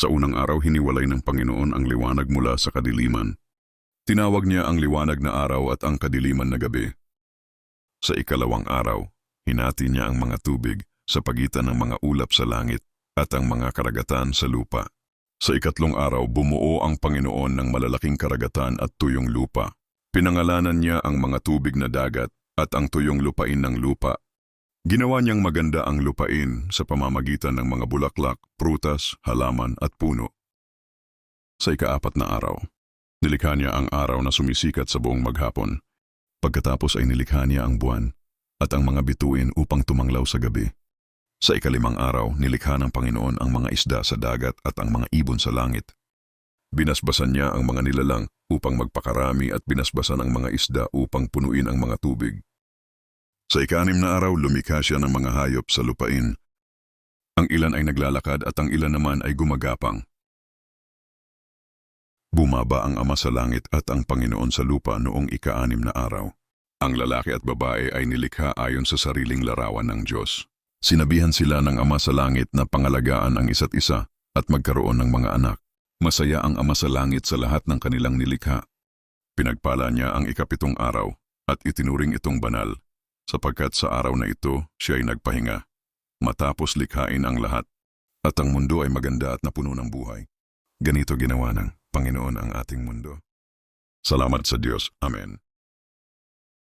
Sa unang araw hiniwalay ng Panginoon ang liwanag mula sa kadiliman. Tinawag niya ang liwanag na araw at ang kadiliman na gabi. Sa ikalawang araw, hinati niya ang mga tubig sa pagitan ng mga ulap sa langit at ang mga karagatan sa lupa. Sa ikatlong araw, bumuo ang Panginoon ng malalaking karagatan at tuyong lupa. Pinangalanan niya ang mga tubig na dagat at ang tuyong lupain ng lupa. Ginawa niyang maganda ang lupain sa pamamagitan ng mga bulaklak, prutas, halaman at puno. Sa ikaapat na araw, nilikha niya ang araw na sumisikat sa buong maghapon. Pagkatapos ay nilikha niya ang buwan at ang mga bituin upang tumanglaw sa gabi. Sa ikalimang araw, nilikha ng Panginoon ang mga isda sa dagat at ang mga ibon sa langit. Binasbasan niya ang mga nilalang upang magpakarami at binasbasan ang mga isda upang punuin ang mga tubig. Sa ikanim na araw, lumikha siya ng mga hayop sa lupain. Ang ilan ay naglalakad at ang ilan naman ay gumagapang. Bumaba ang Ama sa langit at ang Panginoon sa lupa noong ikaanim na araw. Ang lalaki at babae ay nilikha ayon sa sariling larawan ng Diyos. Sinabihan sila ng Ama sa langit na pangalagaan ang isa't isa at magkaroon ng mga anak. Masaya ang Ama sa langit sa lahat ng kanilang nilikha. Pinagpala niya ang ikapitong araw at itinuring itong banal sapagkat sa araw na ito siya ay nagpahinga, matapos likhain ang lahat, at ang mundo ay maganda at napuno ng buhay. Ganito ginawa ng Panginoon ang ating mundo. Salamat sa Diyos. Amen.